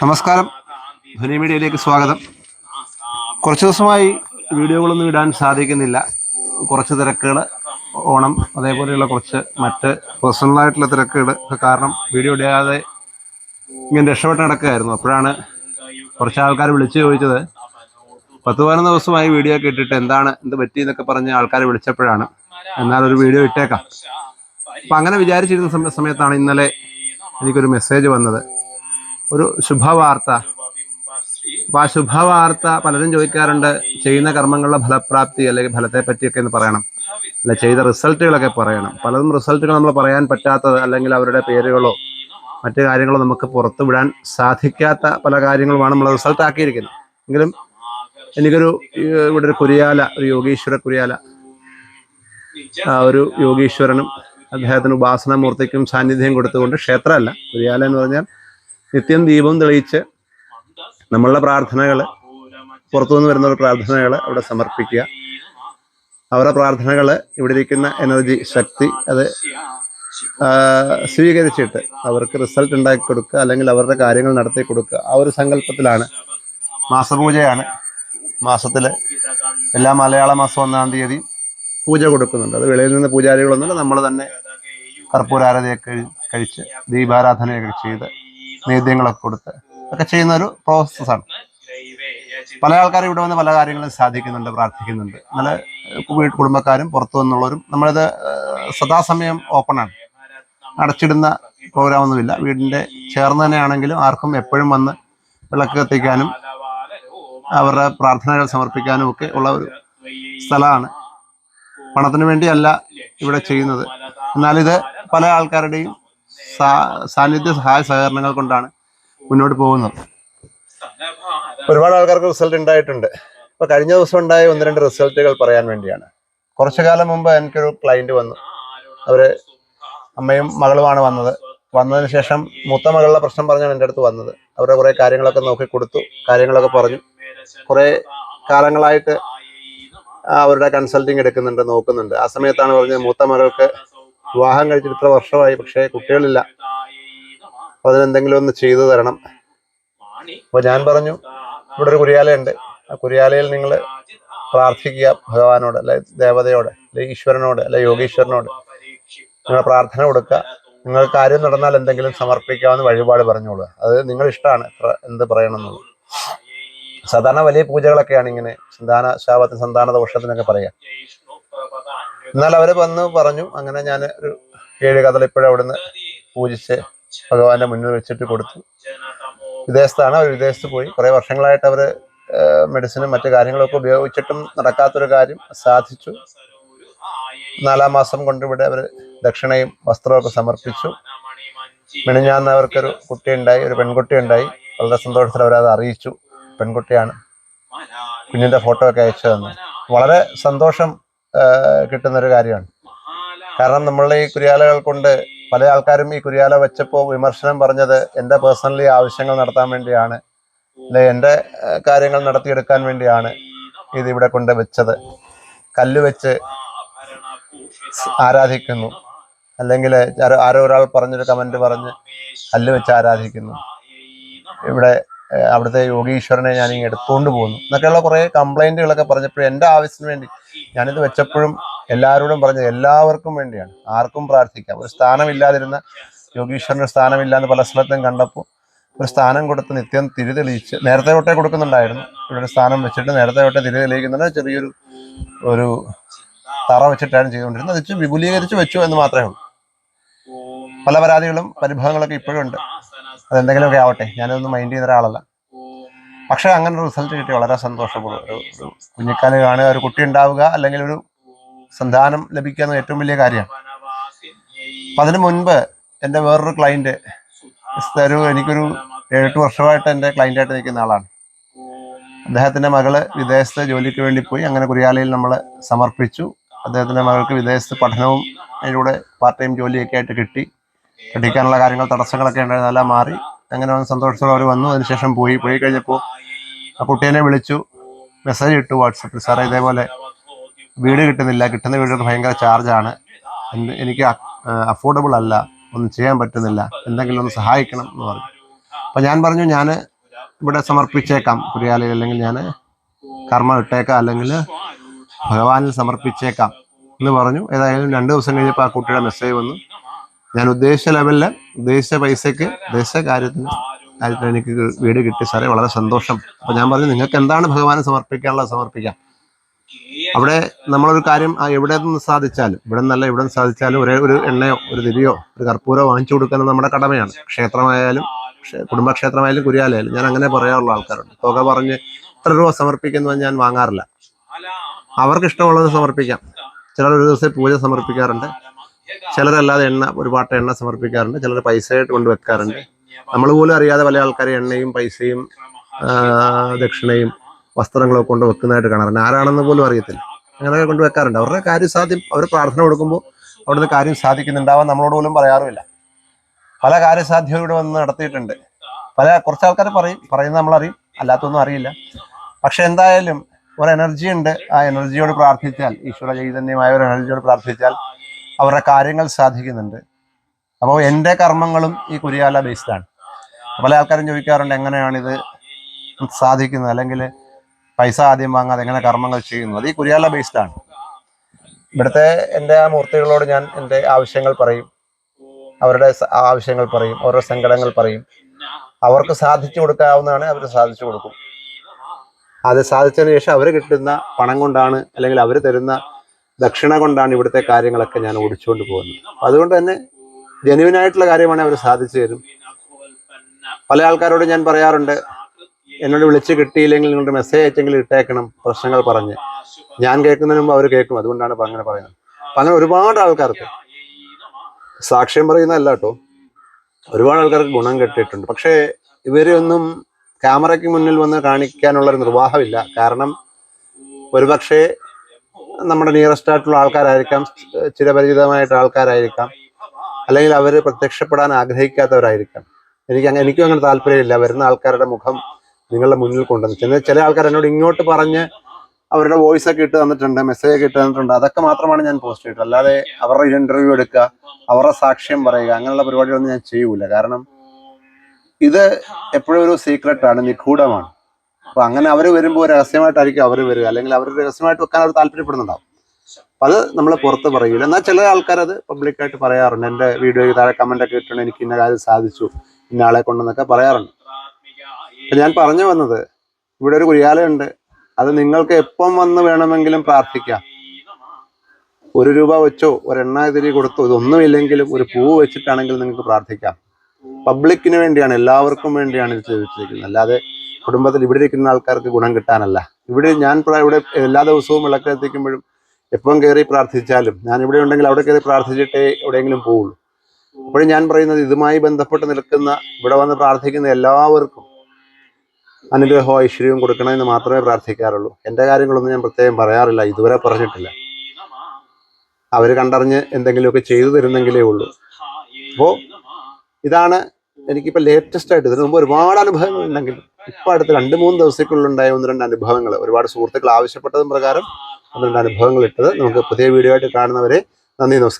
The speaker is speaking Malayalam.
നമസ്കാരം. ധ്വനി മീഡിയയിലേക്ക് സ്വാഗതം. കുറച്ച് ദിവസമായി വീഡിയോകളൊന്നും ഇടാൻ സാധിക്കുന്നില്ല. കുറച്ച് തിരക്കുകൾ ഓണം അതേപോലെയുള്ള കുറച്ച് മറ്റ് പേഴ്സണലായിട്ടുള്ള തിരക്കുകൾ കാരണം വീഡിയോ ഇടയാതെ ഇങ്ങനെ രക്ഷപ്പെട്ട് നടക്കുകയായിരുന്നു. അപ്പോഴാണ് കുറച്ച് ആൾക്കാർ വിളിച്ചു ചോദിച്ചത്. പത്ത് പതിനൊന്ന് ദിവസമായി വീഡിയോ ഒക്കെ ഇട്ടിട്ട് എന്താണ് എന്ത് പറ്റി എന്നൊക്കെ പറഞ്ഞ് ആൾക്കാർ വിളിച്ചപ്പോഴാണ്. എന്നാൽ ഒരു വീഡിയോ ഇട്ടേക്കാം. അപ്പം അങ്ങനെ വിചാരിച്ചിരുന്ന സമയത്താണ് ഇന്നലെ എനിക്കൊരു മെസ്സേജ് വന്നത്. ഒരു ശുഭവാർത്ത. അപ്പൊ ആ ശുഭവാർത്ത പലരും ചോദിക്കാറുണ്ട് ചെയ്യുന്ന കർമ്മങ്ങളുടെ ഫലപ്രാപ്തി അല്ലെങ്കിൽ ഫലത്തെ പറ്റിയൊക്കെ എന്ന് പറയണം. അല്ല ചെയ്ത റിസൾട്ടുകളൊക്കെ പറയണം. പലതും റിസൾട്ടുകൾ നമ്മൾ പറയാൻ പറ്റാത്തത് അല്ലെങ്കിൽ അവരുടെ പേരുകളോ മറ്റു കാര്യങ്ങളോ നമുക്ക് പുറത്തു വിടാൻ സാധിക്കാത്ത പല കാര്യങ്ങളുമാണ് നമ്മൾ റിസൾട്ട് ആക്കിയിരിക്കുന്നത്. എങ്കിലും എനിക്കൊരു ഇവിടെ ഒരു കുരിയാല ഒരു യോഗീശ്വര കുരിയാല. ഒരു യോഗീശ്വരനും അദ്ദേഹത്തിന് ഉപാസനാമൂർത്തിക്കും സാന്നിധ്യം കൊടുത്തുകൊണ്ട് ക്ഷേത്രമല്ല കുരിയാല എന്ന് പറഞ്ഞാൽ നിത്യം ദീപം തെളിയിച്ച് നമ്മളുടെ പ്രാർത്ഥനകൾ പുറത്തുനിന്ന് വരുന്ന പ്രാർത്ഥനകൾ അവിടെ സമർപ്പിക്കുക. അവരുടെ പ്രാർത്ഥനകൾ ഇവിടെ ഇരിക്കുന്ന എനർജി ശക്തി അത് സ്വീകരിച്ചിട്ട് അവർക്ക് റിസൾട്ട് ഉണ്ടാക്കി കൊടുക്കുക അല്ലെങ്കിൽ അവരുടെ കാര്യങ്ങൾ നടത്തി കൊടുക്കുക. ആ ഒരു സങ്കല്പത്തിലാണ് മാസപൂജയാണ്. മാസത്തിൽ എല്ലാ മലയാള മാസം ഒന്നാം തീയതി പൂജ കൊടുക്കുന്നുണ്ട്. അത് വെളിയിൽ നിന്ന് പൂജാരികളൊന്നുമില്ല നമ്മൾ തന്നെ കർപ്പൂരാരാധയൊക്കെ കഴിച്ച് ദീപാരാധനയൊക്കെ ചെയ്ത് നേദ്യങ്ങളൊക്കെ കൊടുത്ത് ഒക്കെ ചെയ്യുന്ന ഒരു പ്രോസസ്സാണ് പല ആൾക്കാരും ഇവിടെ വന്ന് പല കാര്യങ്ങളും സാധിക്കുന്നുണ്ട് പ്രാർത്ഥിക്കുന്നുണ്ട്. നല്ല കുടുംബക്കാരും പുറത്തു നിന്നുള്ളവരും നമ്മളിത് സദാസമയം ഓപ്പണാണ് അടച്ചിടുന്ന പ്രോഗ്രാം ഒന്നുമില്ല. വീടിന്റെ ചേർന്ന് തന്നെയാണെങ്കിലും ആർക്കും എപ്പോഴും വന്ന് വിളക്ക് കത്തിക്കാനും അവരുടെ പ്രാർത്ഥനകൾ സമർപ്പിക്കാനും ഒക്കെ ഉള്ള ഒരു സ്ഥലമാണ്. പണത്തിന് വേണ്ടിയല്ല ഇവിടെ ചെയ്യുന്നത്. എന്നാൽ ഇത് പല ആൾക്കാരുടെയും സാന്നിധ്യ സഹായ സഹകരണങ്ങൾ കൊണ്ടാണ് മുന്നോട്ട് പോകുന്നത്. ഒരുപാട് ആൾക്കാർക്ക് റിസൾട്ട് ഉണ്ടായിട്ടുണ്ട്. ഇപ്പൊ കഴിഞ്ഞ ദിവസം ഉണ്ടായ ഒന്ന് രണ്ട് റിസൾട്ടുകൾ പറയാൻ വേണ്ടിയാണ്. കുറച്ചു കാലം മുമ്പ് എനിക്കൊരു ക്ലയന്റ് വന്നു. അവർ അമ്മയും മകളുമാണ് വന്നത്. വന്നതിന് ശേഷം മൂത്ത മകളുടെ പ്രശ്നം പറഞ്ഞാണ് എന്റെ അടുത്ത് വന്നത്. അവരെ കുറെ കാര്യങ്ങളൊക്കെ നോക്കി കൊടുത്തു കാര്യങ്ങളൊക്കെ പറഞ്ഞു. കുറെ കാലങ്ങളായിട്ട് അവരുടെ കൺസൾട്ടിങ് എടുക്കുന്നുണ്ട് നോക്കുന്നുണ്ട്. ആ സമയത്താണ് പറഞ്ഞത് മൂത്ത മകൾക്ക് വിവാഹം കഴിച്ചിട്ട് ഇത്ര വർഷമായി പക്ഷേ കുട്ടികളില്ല. അപ്പൊ അതിനെന്തെങ്കിലും ഒന്ന് ചെയ്തു തരണം. അപ്പൊ ഞാൻ പറഞ്ഞു ഇവിടെ ഒരു കുരിയാലയുണ്ട്. ആ കുരിയാലയിൽ നിങ്ങൾ പ്രാർത്ഥിക്കുക ഭഗവാനോട് അല്ലെ ദേവതയോട് അല്ലെ ഈശ്വരനോട് അല്ലെ യോഗീശ്വരനോട്. നിങ്ങൾ പ്രാർത്ഥന കൊടുക്കുക. നിങ്ങൾ കാര്യം നടന്നാൽ എന്തെങ്കിലും സമർപ്പിക്കാമെന്ന് വഴിപാട് പറഞ്ഞോളൂ. അത് നിങ്ങൾ ഇഷ്ടമാണ് എന്ത് പറയണമെന്നുള്ളത്. സാധാരണ വലിയ പൂജകളൊക്കെയാണ് ഇങ്ങനെ സന്താന ശാപത്തിന് സന്താന ദോഷത്തിനൊക്കെ പറയാം എന്നാൽ അവർ വന്ന് പറഞ്ഞു അങ്ങനെ ഞാൻ ഒരു ഏഴ് കഥളിപ്പഴം അവിടുന്ന് പൂജിച്ച് ഭഗവാന്റെ മുന്നിൽ വെച്ചിട്ട് കൊടുത്തു. വിദേശത്താണ് അവർ വിദേശത്ത് പോയി. കുറെ വർഷങ്ങളായിട്ട് അവർ മെഡിസിനും മറ്റു കാര്യങ്ങളൊക്കെ ഉപയോഗിച്ചിട്ടും നടക്കാത്തൊരു കാര്യം സാധിച്ചു. നാലാം മാസം കൊണ്ട് ഇവിടെ അവർ ദക്ഷിണയും വസ്ത്രമൊക്കെ സമർപ്പിച്ചു. മിനിഞ്ഞാന്ന് അവർക്കൊരു കുട്ടി ഉണ്ടായി ഒരു പെൺകുട്ടി ഉണ്ടായി വളരെ സന്തോഷത്തിൽ അവരത് അറിയിച്ചു. പെൺകുട്ടിയാണ്. കുഞ്ഞിന്റെ ഫോട്ടോ ഒക്കെ അയച്ചു തന്നു. വളരെ സന്തോഷം ആ, കിട്ടുന്ന ഒരു കാര്യമാണ്. കാരണം നമ്മളുടെ ഈ കുരിയാലകൾ കൊണ്ട് പല ആൾക്കാരും ഈ കുരിയാല വെച്ചപ്പോൾ വിമർശനം പറഞ്ഞത് എന്റെ പേഴ്സണലി ആവശ്യങ്ങൾ നടത്താൻ വേണ്ടിയാണ്. അല്ലെ എന്റെ കാര്യങ്ങൾ നടത്തിയെടുക്കാൻ വേണ്ടിയാണ് ഇത് ഇവിടെ കൊണ്ട് വെച്ചത്. കല്ല് വെച്ച് ആരാധിക്കുന്നു. അല്ലെങ്കിൽ ആരോ ഒരാൾ പറഞ്ഞൊരു കമന്റ് പറഞ്ഞ് കല്ല് വെച്ച് ആരാധിക്കുന്നു. ഇവിടെ അവിടുത്തെ യോഗീശ്വരനെ ഞാൻ ഇങ്ങനെ എടുത്തുകൊണ്ട് പോകുന്നു എന്നൊക്കെയുള്ള കുറെ കംപ്ലൈന്റുകളൊക്കെ പറഞ്ഞപ്പോഴും എന്റെ ആവശ്യത്തിന് വേണ്ടി ഞാനിത് വെച്ചപ്പോഴും എല്ലാവരോടും പറഞ്ഞത് എല്ലാവർക്കും വേണ്ടിയാണ്. ആർക്കും പ്രാർത്ഥിക്കാം. ഒരു സ്ഥാനമില്ലാതിരുന്ന യോഗീശ്വരന് സ്ഥാനമില്ലാന്ന് പല സ്ഥലത്തും കണ്ടപ്പോൾ ഒരു സ്ഥാനം കൊടുത്ത് നിത്യം തിരി തെളിയിച്ച് നേരത്തെ തൊട്ടേ കൊടുക്കുന്നുണ്ടായിരുന്നു. ഇവിടെ ഒരു സ്ഥാനം വെച്ചിട്ട് നേരത്തെ തൊട്ടേ തിരി തെളിയിക്കുന്നുണ്ട്. ചെറിയൊരു ഒരു തറ വെച്ചിട്ടാണ് ചെയ്തുകൊണ്ടിരുന്നത്. അത് വിപുലീകരിച്ച് വെച്ചു എന്ന് മാത്രമേ ഉള്ളൂ. പല പരാതികളും പരിഭവങ്ങളൊക്കെ ഇപ്പോഴും ഉണ്ട്. അതെന്തെങ്കിലുമൊക്കെ ആവട്ടെ. ഞാനതൊന്നും മൈൻഡ് ചെയ്യുന്ന ഒരാളല്ല. പക്ഷെ അങ്ങനെ ഒരു റിസൾട്ട് കിട്ടി. വളരെ സന്തോഷപ്പെടും ഒരു കുഞ്ഞിക്കാൽ കാണുക ഒരു കുട്ടി ഉണ്ടാവുക അല്ലെങ്കിൽ ഒരു സന്താനം ലഭിക്കുക എന്ന ഏറ്റവും വലിയ കാര്യമാണ് അപ്പം അതിനു മുൻപ് എന്റെ വേറൊരു ക്ലയന്റ് ഒരു എനിക്കൊരു ഏഴെട്ട് വർഷമായിട്ട് എന്റെ ക്ലയന്റായിട്ട് നിൽക്കുന്ന ആളാണ്. അദ്ദേഹത്തിന്റെ മകൾ വിദേശത്ത് ജോലിക്ക് വേണ്ടി പോയി. അങ്ങനെ കുരിയാലയിൽ നമ്മൾ സമർപ്പിച്ചു. അദ്ദേഹത്തിന്റെ മകൾക്ക് വിദേശത്ത് പഠനവും അതിലൂടെ പാർട്ട് ടൈം ജോലിയൊക്കെ ആയിട്ട് കിട്ടി. പഠിക്കാനുള്ള കാര്യങ്ങൾ തടസ്സങ്ങളൊക്കെ ഉണ്ടായിരുന്നു അതെല്ലാം മാറി. അങ്ങനെ വന്ന് സന്തോഷത്തോടെ അവർ വന്നു. അതിനുശേഷം പോയി പോയി കഴിഞ്ഞപ്പോൾ ആ കുട്ടീനെ വിളിച്ചു മെസ്സേജ് ഇട്ടു വാട്സപ്പിൽ സാറേ ഇതേപോലെ വീട് കിട്ടുന്നില്ല. കിട്ടുന്ന വീട് ഭയങ്കര ചാർജാണ് എനിക്ക് അഫോർഡബിൾ അല്ല. ഒന്നും ചെയ്യാൻ പറ്റുന്നില്ല. എന്തെങ്കിലും ഒന്ന് സഹായിക്കണം എന്ന് പറഞ്ഞു. അപ്പം ഞാൻ പറഞ്ഞു ഞാൻ ഇവിടെ സമർപ്പിച്ചേക്കാം. കുരിയാലയിൽ അല്ലെങ്കിൽ ഞാൻ കർമ്മം ഇട്ടേക്കാം. അല്ലെങ്കിൽ ഭഗവാനിൽ സമർപ്പിച്ചേക്കാം എന്ന് പറഞ്ഞു. ഏതായാലും രണ്ട് ദിവസം കഴിഞ്ഞപ്പോൾ ആ കുട്ടിയുടെ മെസ്സേജ് വന്നു. ഞാൻ ഉദ്ദേശിച്ച ലെവലിൽ ഉദ്ദേശിച്ച പൈസയ്ക്ക് ഉദ്ദേശിച്ച കാര്യത്തിന് കാര്യത്തിന് എനിക്ക് വീട് കിട്ടി. സാറേ വളരെ സന്തോഷം. അപ്പൊ ഞാൻ പറഞ്ഞു നിങ്ങൾക്ക് എന്താണ് ഭഗവാനെ സമർപ്പിക്കാനുള്ളത്? സമർപ്പിക്കാം. അവിടെ നമ്മളൊരു കാര്യം എവിടെ നിന്ന് സാധിച്ചാലും ഇവിടെ നിന്നല്ല ഇവിടെ നിന്ന് സാധിച്ചാലും ഒരേ ഒരു എണ്ണയോ ഒരു തിരിയോ ഒരു കർപ്പൂരോ വാങ്ങിച്ചു കൊടുക്കുന്നത് നമ്മുടെ കടമയാണ്. ക്ഷേത്രമായാലും ക്ഷേ- കുടുംബക്ഷേത്രമായാലും കുരിയാലായാലും. ഞാൻ അങ്ങനെ പറയാറുള്ള ആൾക്കാരുണ്ട്. തുക പറഞ്ഞ് ഇത്ര രൂപ സമർപ്പിക്കുന്നത് ഞാൻ വാങ്ങാറില്ല. അവർക്ക് ഇഷ്ടമുള്ളത് സമർപ്പിക്കാം. ചിലർ ഒരു ദിവസം പൂജ സമർപ്പിക്കാറുണ്ട്. ചിലരല്ലാതെ എണ്ണ ഒരു പാട്ട എണ്ണ സമർപ്പിക്കാറുണ്ട് ചിലർ പൈസയായിട്ട് കൊണ്ട് വെക്കാറുണ്ട്. നമ്മൾ പോലും അറിയാതെ പല ആൾക്കാരെ എണ്ണയും പൈസയും ദക്ഷിണയും വസ്ത്രങ്ങളൊക്കെ കൊണ്ട് വെക്കുന്നതായിട്ട് കാണാറുണ്ട്. ആരാണെന്ന് പോലും അറിയത്തില്ല. അങ്ങനെ കൊണ്ട് വെക്കാറുണ്ട്. അവരുടെ കാര്യം സാധ്യം അവർ പ്രാർത്ഥന കൊടുക്കുമ്പോൾ അവിടുത്തെ കാര്യം സാധിക്കുന്നുണ്ടാവാൻ നമ്മളോട് പോലും പറയാറുമില്ല. പല കാര്യസാധ്യത ഇവിടെ വന്ന് നടത്തിയിട്ടുണ്ട്. പല കുറച്ച് ആൾക്കാർ പറയും പറയുന്നത് നമ്മളറിയും അല്ലാത്തൊന്നും അറിയില്ല. പക്ഷെ എന്തായാലും ഒരു എനർജി ഉണ്ട് ആ എനർജിയോട് പ്രാർത്ഥിച്ചാൽ ഈശ്വര ചൈതന്യമായ ഒരു എനർജിയോട് പ്രാർത്ഥിച്ചാൽ അവരുടെ കാര്യങ്ങൾ സാധിക്കുന്നുണ്ട്. അപ്പോൾ എന്റെ കർമ്മങ്ങളും ഈ കുരിയാല ബേസ്ഡാണ് പല ആൾക്കാരും ചോദിക്കാറുണ്ട് എങ്ങനെയാണിത് സാധിക്കുന്നത്? അല്ലെങ്കിൽ പൈസ ആദ്യം വാങ്ങാതെ എങ്ങനെ കർമ്മങ്ങൾ ചെയ്യുന്നു? അത് ഈ കുരിയാല ബേസ്ഡാണ് ഇവിടുത്തെ എന്റെ ആ മൂർത്തികളോട് ഞാൻ എന്റെ ആവശ്യങ്ങൾ പറയും. അവരുടെ ആവശ്യങ്ങൾ പറയും ഓരോ സങ്കടങ്ങൾ പറയും. അവർക്ക് സാധിച്ചു കൊടുക്കാവുന്നതാണ് അവർ സാധിച്ചു കൊടുക്കും. അത് സാധിച്ചതിന് ശേഷം അവർ കിട്ടുന്ന പണം കൊണ്ടാണ് അല്ലെങ്കിൽ അവർ തരുന്ന ദക്ഷിണ കൊണ്ടാണ് ഇവിടുത്തെ കാര്യങ്ങളൊക്കെ ഞാൻ ഓടിച്ചുകൊണ്ട് പോകുന്നത്. അതുകൊണ്ട് തന്നെ ജനുവിനായിട്ടുള്ള കാര്യമാണ് അവർ സാധിച്ചു തരും. പല ആൾക്കാരോട് ഞാൻ പറയാറുണ്ട് എന്നോട് വിളിച്ച് കിട്ടിയില്ലെങ്കിൽ നിങ്ങളുടെ മെസ്സേജ് അയച്ചെങ്കിൽ ഇട്ടേക്കണം പ്രശ്നങ്ങൾ പറഞ്ഞ്. ഞാൻ കേൾക്കുന്നതിന് മുമ്പ് അവർ കേൾക്കും അതുകൊണ്ടാണ് അങ്ങനെ പറയുന്നത്. അപ്പം അങ്ങനെ ഒരുപാട് ആൾക്കാർക്ക് സാക്ഷ്യം പറയുന്നതല്ല കേട്ടോ. ഒരുപാട് ആൾക്കാർക്ക് ഗുണം കിട്ടിയിട്ടുണ്ട്. പക്ഷേ ഇവരൊന്നും ക്യാമറയ്ക്ക് മുന്നിൽ വന്ന് കാണിക്കാനുള്ള ഒരു നിർവാഹമില്ല. കാരണം ഒരുപക്ഷെ നമ്മുടെ നിയറസ്റ്റ് ആയിട്ടുള്ള ആൾക്കാരായിരിക്കാം ചിരപരിചിതമായിട്ട് ആൾക്കാരായിരിക്കാം അല്ലെങ്കിൽ അവർ പ്രത്യക്ഷപ്പെടാൻ ആഗ്രഹിക്കാത്തവരായിരിക്കാം. എനിക്ക് അങ്ങനെ എനിക്കും അങ്ങനെ താല്പര്യമില്ല. വരുന്ന ആൾക്കാരുടെ മുഖം നിങ്ങളുടെ മുന്നിൽ കൊണ്ടുവന്ന് ചില ചില ആൾക്കാർ എന്നോട് ഇങ്ങോട്ട് പറഞ്ഞ് അവരുടെ വോയിസ് ഒക്കെ ഇട്ട് തന്നിട്ടുണ്ട് മെസ്സേജ് ഒക്കെ ഇട്ട് തന്നിട്ടുണ്ട്. അതൊക്കെ മാത്രമാണ് ഞാൻ പോസ്റ്റ് ചെയ്തത് അല്ലാതെ അവരുടെ ഇന്റർവ്യൂ എടുക്കുക അവരുടെ സാക്ഷ്യം പറയുക അങ്ങനെയുള്ള പരിപാടികളൊന്നും ഞാൻ ചെയ്യൂല. കാരണം ഇത് എപ്പോഴും ഒരു സീക്രട്ടാണ് നിഗൂഢമാണ്. അപ്പൊ അങ്ങനെ അവർ വരുമ്പോൾ രഹസ്യമായിട്ടായിരിക്കും അവർ വരിക. അല്ലെങ്കിൽ അവർ രഹസ്യമായിട്ട് വെക്കാൻ അവർ താല്പര്യപ്പെടുന്നുണ്ടാവും. അപ്പൊ അത് നമ്മൾ പുറത്ത് പറയൂല എന്നാൽ ചില ആൾക്കാർ അത് പബ്ലിക്കായിട്ട് പറയാറുണ്ട്. എന്റെ വീഡിയോയ്ക്ക് താഴെ കമന്റ് ഒക്കെ ഇട്ടുണ്ട് എനിക്ക് ഇന്ന കാര്യം സാധിച്ചു. ഇന്ന ആളെ കൊണ്ടെന്നൊക്കെ പറയാറുണ്ട്. അപ്പൊ ഞാൻ പറഞ്ഞു വന്നത് ഇവിടെ ഒരു കുരിയാലയുണ്ട് അത് നിങ്ങൾക്ക് എപ്പം വന്ന് വേണമെങ്കിലും പ്രാർത്ഥിക്കാം. ഒരു രൂപ വെച്ചോ ഒരെണ്ണ തിരി കൊടുത്തോ ഇതൊന്നുമില്ലെങ്കിലും ഒരു പൂവ് വെച്ചിട്ടാണെങ്കിലും നിങ്ങൾക്ക് പ്രാർത്ഥിക്കാം. പബ്ലിക്കിന് വേണ്ടിയാണ് എല്ലാവർക്കും വേണ്ടിയാണ് ഇത് ചെയ്തിരിക്കുന്നത്. അല്ലാതെ കുടുംബത്തിൽ ഇവിടെ ഇരിക്കുന്ന ആൾക്കാർക്ക് ഗുണം കിട്ടാനല്ല. ഇവിടെ ഞാൻ ഇവിടെ എല്ലാ ദിവസവും വിളക്ക് എത്തിക്കുമ്പോഴും എപ്പം കയറി പ്രാർത്ഥിച്ചാലും ഞാൻ ഇവിടെ ഉണ്ടെങ്കിൽ അവിടെ കയറി പ്രാർത്ഥിച്ചിട്ടേ എവിടെയെങ്കിലും പോവുള്ളൂ. അപ്പോഴും ഞാൻ പറയുന്നത് ഇതുമായി ബന്ധപ്പെട്ട് നിൽക്കുന്ന ഇവിടെ വന്ന് പ്രാർത്ഥിക്കുന്ന എല്ലാവർക്കും അനുഗ്രഹവും ഐശ്വര്യവും കൊടുക്കണമെന്ന് മാത്രമേ പ്രാർത്ഥിക്കാറുള്ളൂ. എന്റെ കാര്യങ്ങളൊന്നും ഞാൻ പ്രത്യേകം പറയാറില്ല. ഇതുവരെ പറഞ്ഞിട്ടില്ല. അവർ കണ്ടറിഞ്ഞ് എന്തെങ്കിലുമൊക്കെ ചെയ്തു തരുന്നെങ്കിലേ ഉള്ളൂ. അപ്പോൾ ഇതാണ് എനിക്കിപ്പോൾ ലേറ്റസ്റ്റ് ആയിട്ട് ഇതിനു മുമ്പ് ഒരുപാട് അനുഭവങ്ങൾ ഉണ്ടെങ്കിലും ഇപ്പം അടുത്ത രണ്ട് മൂന്ന് ദിവസത്തേക്കുള്ളുണ്ടായ ഒന്ന് രണ്ട് അനുഭവങ്ങൾ. ഒരുപാട് സുഹൃത്തുക്കൾ ആവശ്യപ്പെട്ടതും പ്രകാരം ഒന്ന് രണ്ട് അനുഭവങ്ങൾ ഇട്ടത് നമുക്ക് പുതിയ വീഡിയോ ആയിട്ട് കാണുന്നവരെ നന്ദി നമസ്കാരം.